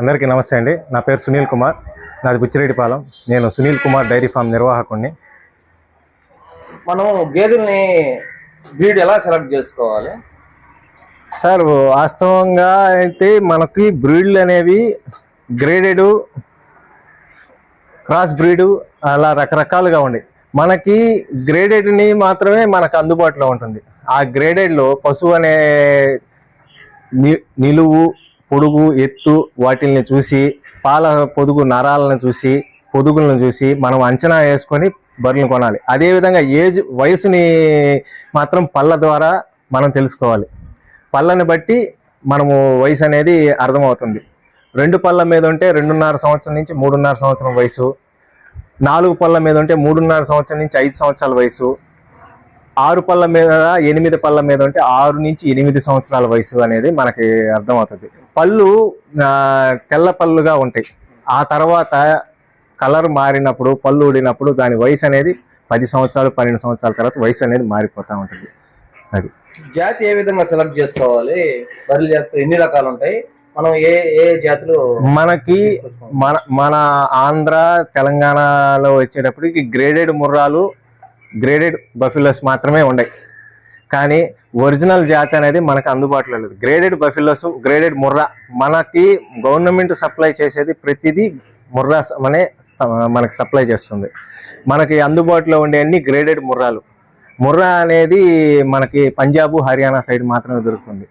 అందరికీ నమస్తే అండి. నా పేరు సునీల్ కుమార్. నాది బుచ్చిరెడ్డిపాలెం. నేను సునీల్ కుమార్ డైరీ ఫామ్ నిర్వాహకుడిని మనం గేదెల్ని బ్రీడ్ ఎలా సెలెక్ట్ చేసుకోవాలి? సార్ వాస్తవంగా అయితే మనకి బ్రీడ్లు అనేవి గ్రేడెడ్ క్రాస్ బ్రీడ్ అలా రకరకాలుగా ఉండి మనకి గ్రేడెడ్ని మాత్రమే మనకు అందుబాటులో ఉంటుంది. ఆ గ్రేడెడ్లో పశువు అనే నిలువు పొడుగు ఎత్తు వాటిల్ని చూసి పాల పొదుగు నరాలను చూసి పొదుగులను చూసి మనం అంచనా వేసుకొని బర్రెలు కొనాలి. అదేవిధంగా ఏజ్ వయసుని మాత్రం పళ్ళ ద్వారా మనం తెలుసుకోవాలి. పళ్ళని బట్టి మనము వయసు అనేది అర్థమవుతుంది. రెండు పళ్ళ మీద ఉంటే రెండున్నర సంవత్సరం నుంచి మూడున్నర సంవత్సరం వయసు. నాలుగు పళ్ళ మీద ఉంటే మూడున్నర సంవత్సరం నుంచి ఐదు సంవత్సరాల వయసు. ఆరు పళ్ళ మీద ఎనిమిది పళ్ళ మీద ఉంటే ఆరు నుంచి ఎనిమిది సంవత్సరాల వయసు అనేది మనకి అర్థమవుతుంది. పళ్ళు తెల్ల పళ్ళుగా ఉంటాయి. ఆ తర్వాత కలర్ మారినప్పుడు పళ్ళు ఊడినప్పుడు దాని వయసు అనేది పది సంవత్సరాలు పన్నెండు సంవత్సరాల తర్వాత వయసు అనేది మారిపోతూ ఉంటుంది. అది. జాతి ఏ విధంగా సెలెక్ట్ చేసుకోవాలి? బర్రెల జాతులు ఎన్ని రకాలు ఉంటాయి? మనం ఏ ఏ జాతులు మనకి మన మన ఆంధ్ర తెలంగాణలో వచ్చేటప్పటికి గ్రేడెడ్ ముర్రాలు గ్రేడెడ్ బఫిలోస్ మాత్రమే ఉన్నాయి కానీ ఒరిజినల్ జాతి అనేది మనకు అందుబాటులో లేదు. గ్రేడెడ్ బఫిలోస్ గ్రేడెడ్ ముర్రా మనకి గవర్నమెంట్ సప్లై చేసేది ప్రతిదీ ముర్రా స- అనే స- మనకి సప్లై చేస్తుంది. మనకి అందుబాటులో ఉండే అన్ని గ్రేడెడ్ ముర్రాలు. ముర్రా అనేది మనకి పంజాబ్ హర్యానా సైడ్ మాత్రమే దొరుకుతుంది.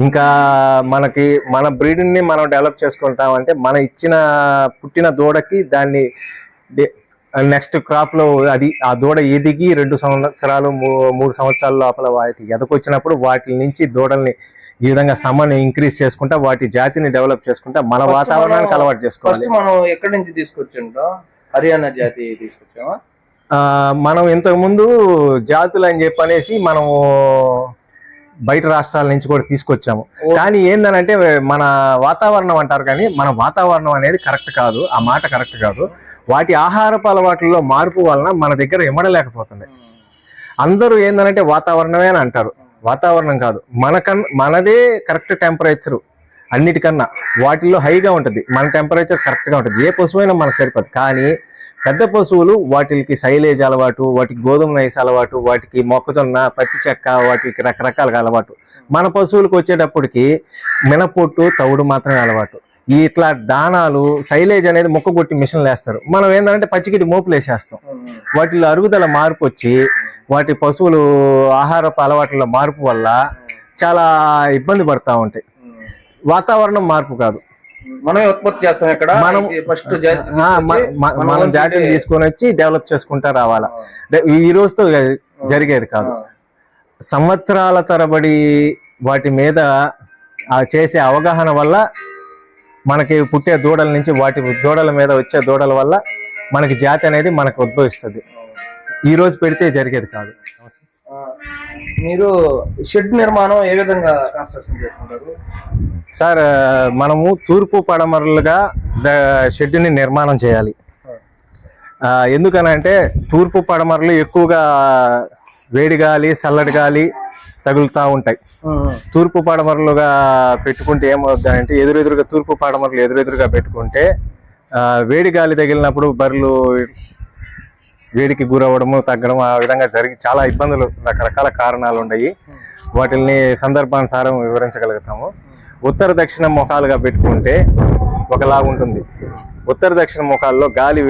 ఇంకా మనకి మన బ్రీడ్ని మనం డెవలప్ చేసుకుంటామంటే మన ఇచ్చిన పుట్టిన దూడకి దాన్ని నెక్స్ట్ క్రాప్లో అది ఆ దూడ ఎదిగి రెండు సంవత్సరాలు మూడు సంవత్సరాల లోపల వాటి ఎదకొచ్చినప్పుడు వాటి నుంచి దూడల్ని ఈ విధంగా సమ్మని ఇంక్రీజ్ చేసుకుంటా వాటి జాతిని డెవలప్ చేసుకుంటా మన వాతావరణానికి అలవాటు చేసుకోవాలి. మనం ఎక్కడి నుంచి తీసుకొచ్చింటాం హర్యానా జాతి తీసుకొచ్చామా? ఆ, మనం ఇంతకు ముందు జాతులు అని చెప్పనేసి మనము బయట రాష్ట్రాల నుంచి కూడా తీసుకొచ్చాము. కానీ ఏందనంటే మన వాతావరణం అంటారు కానీ మన వాతావరణం అనేది కరెక్ట్ కాదు. ఆ మాట కరెక్ట్ కాదు. వాటి ఆహారపు అలవాట్లలో మార్పు వలన మన దగ్గర ఇమ్మడలేకపోతుంది అందరూ ఏందనంటే వాతావరణమే అని అంటారు. వాతావరణం కాదు. మనకన్ మనదే కరెక్ట్ టెంపరేచరు అన్నిటికన్నా. వాటిల్లో హైగా ఉంటుంది. మన టెంపరేచర్ కరెక్ట్గా ఉంటుంది. ఏ పశువైనా మనకు సరిపోదు. కానీ పెద్ద పశువులు వాటికి సైలేజ్ అలవాటు వాటికి గోధుమ నైస్ అలవాటు వాటికి మొక్కజొన్న పత్తి చెక్క వాటికి రకరకాలుగా అలవాటు. మన పశువులకు వచ్చేటప్పటికి మినపొట్టు తవుడు మాత్రమే అలవాటు. ఇట్లా దానాలు సైలేజ్ అనేది మొక్క కొట్టి మిషన్లు వేస్తారు. మనం ఏంటంటే పచ్చిగిడి మోపులు వేసేస్తాం. వాటిలో అరుగుదల మార్పు వచ్చి వాటి పశువులు ఆహారపు అలవాట్ల మార్పు వల్ల చాలా ఇబ్బంది పడతా ఉంటాయి. వాతావరణం మార్పు కాదు. మనమే ఉత్పత్తి చేస్తాం ఇక్కడ. మనం ఫస్ట్ మనం జాతిని తీసుకొని వచ్చి డెవలప్ చేసుకుంటా రావాలా. ఈ రోజుతో జరిగేది కాదు. సంవత్సరాల తరబడి వాటి మీద ఆ చేసే అవగాహన వల్ల మనకి పుట్టే దూడల నుంచి వాటి దూడల మీద వచ్చే దూడల వల్ల మనకి జాతి అనేది మనకు ఉద్భవిస్తుంది. ఈ రోజు పెడితే జరిగేది కాదు. మీరు షెడ్ నిర్మాణం ఏ విధంగా కన్స్ట్రక్షన్ చేసుకుంటారు సార్ మనము తూర్పు పడమరలుగా షెడ్ని నిర్మాణం చేయాలి. ఎందుకనంటే తూర్పు పడమరలు ఎక్కువగా వేడి గాలి చల్లటి గాలి తగులుతూ ఉంటాయి. తూర్పు పడమరలుగా పెట్టుకుంటే ఏమవుతుందంటే ఎదురెదురుగా తూర్పు పడమరలు ఎదురెదురుగా పెట్టుకుంటే వేడి గాలి తగిలినప్పుడు బర్రెలు వేడికి గురవ్వడము తగ్గడం ఆ విధంగా జరిగి చాలా ఇబ్బందులు రకరకాల కారణాలు ఉన్నాయి. వాటిని సందర్భానుసారం వివరించగలుగుతాము. ఉత్తర దక్షిణ ముఖాలుగా పెట్టుకుంటే ఒకలా ఉంటుంది. ఉత్తర దక్షిణ ముఖాల్లో గాలి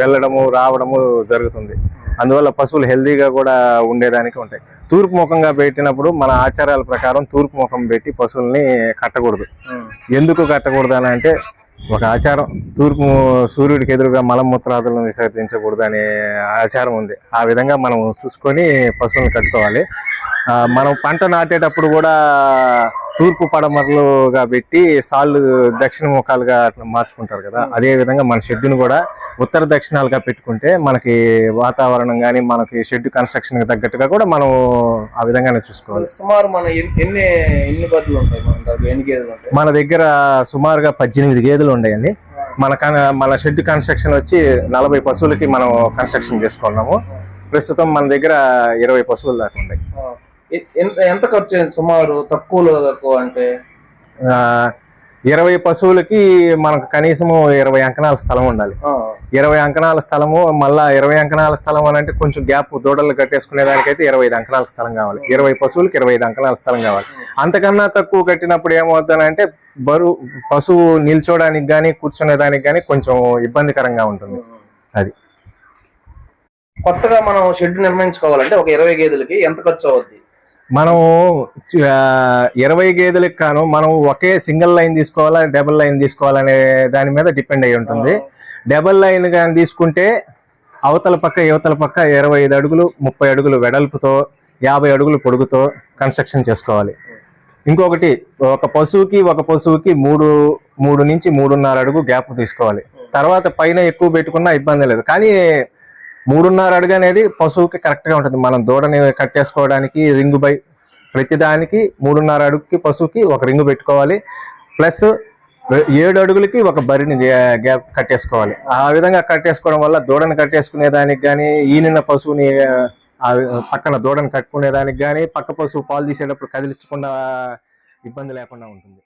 వెళ్ళడము రావడము జరుగుతుంది. అందువల్ల పశువులు హెల్దీగా కూడా ఉండేదానికి ఉంటాయి. తూర్పు ముఖంగా పెట్టినప్పుడు మన ఆచారాల ప్రకారం తూర్పు ముఖం పెట్టి పశువుల్ని కట్టకూడదు. ఎందుకు కట్టకూడదు అని అంటే ఒక ఆచారం తూర్పు సూర్యుడికి ఎదురుగా మలమూత్రాదులను విసర్జించకూడదు అనే ఆచారం ఉంది. ఆ విధంగా మనం చూసుకొని పశువులను కట్టుకోవాలి. మనం పంట నాటేటప్పుడు కూడా తూర్పు పడమరలుగా పెట్టి సాళ్ళు దక్షిణ ముఖాలుగా అట్లా మార్చుకుంటారు కదా. అదే విధంగా మన షెడ్డును కూడా ఉత్తర దక్షిణాలుగా పెట్టుకుంటే మనకి వాతావరణం కానీ మనకి షెడ్ కన్స్ట్రక్షన్ తగ్గట్టుగా కూడా మనం ఆ విధంగానే చూసుకోవాలి. సుమారు మన ఎన్ని ఎన్ని ఉంటాయి గేదెలు ఉంటాయి? మన దగ్గర సుమారుగా పద్దెనిమిది గేదెలు ఉన్నాయండి మన మన షెడ్ కన్స్ట్రక్షన్ వచ్చి నలభై పశువులకి మనం కన్స్ట్రక్షన్ చేసుకున్నాము. ప్రస్తుతం మన దగ్గర ఇరవై పశువులు దాకా ఉన్నాయి ఎంత ఎంత ఖర్చు అయింది సుమారు? తక్కువలో తక్కువ అంటే? ఇరవై పశువులకి మనకు కనీసము ఇరవై అంకణాల స్థలం ఉండాలి. ఇరవై అంకణాల స్థలము మళ్ళా ఇరవై అంకణాల స్థలం అని అంటే కొంచెం గ్యాప్ దూడలు కట్టేసుకునే దానికైతే ఇరవై ఐదు అంకణాల స్థలం కావాలి. ఇరవై పశువులకి ఇరవై ఐదు అంకణాల స్థలం కావాలి. అంతకన్నా తక్కువ కట్టినప్పుడు ఏమవుతుందంటే బరువు పశువు నిల్చోడానికి కానీ కూర్చునే దానికి కానీ కొంచెం ఇబ్బందికరంగా ఉంటుంది. అది. కొత్తగా మనం షెడ్ నిర్మించుకోవాలంటే ఒక ఇరవై గేదెలకి ఎంత ఖర్చు అవుద్ది? మనం ఆ, ఇరవై గేదెలకు కాను మనం ఒకే సింగిల్ లైన్ తీసుకోవాలా డబుల్ లైన్ తీసుకోవాలనే దాని మీద డిపెండ్ అయి ఉంటుంది. డబుల్ లైన్ కానీ తీసుకుంటే అవతల పక్క యువతల పక్క ఇరవై ఐదు అడుగులు ముప్పై అడుగులు వెడల్పుతో యాభై అడుగులు పొడుగుతో కన్స్ట్రక్షన్ చేసుకోవాలి. ఇంకొకటి ఒక పశువుకి ఒక పశువుకి మూడు మూడు నుంచి మూడున్నర అడుగు గ్యాప్ తీసుకోవాలి. తర్వాత పైన ఎక్కువ పెట్టుకున్నా ఇబ్బంది లేదు. కానీ మూడున్నర అడుగు అనేది పశువుకి కరెక్ట్గా ఉంటుంది. మనం దూడని కట్టేసుకోవడానికి రింగు బై ప్రతిదానికి మూడున్నర అడుగుకి పశువుకి ఒక రింగు పెట్టుకోవాలి. ప్లస్ ఏడు అడుగులకి ఒక బరిని గ్యా- గ్యాప్ కట్టేసుకోవాలి ఆ విధంగా కట్టేసుకోవడం వల్ల దూడని కట్టేసుకునే దానికి కానీ ఈనిన పశువుని పక్కన దూడని కట్టుకునే దానికి కానీ పక్క పశువు పాలు తీసేటప్పుడు కదిలించకుండా ఇబ్బంది లేకుండా ఉంటుంది.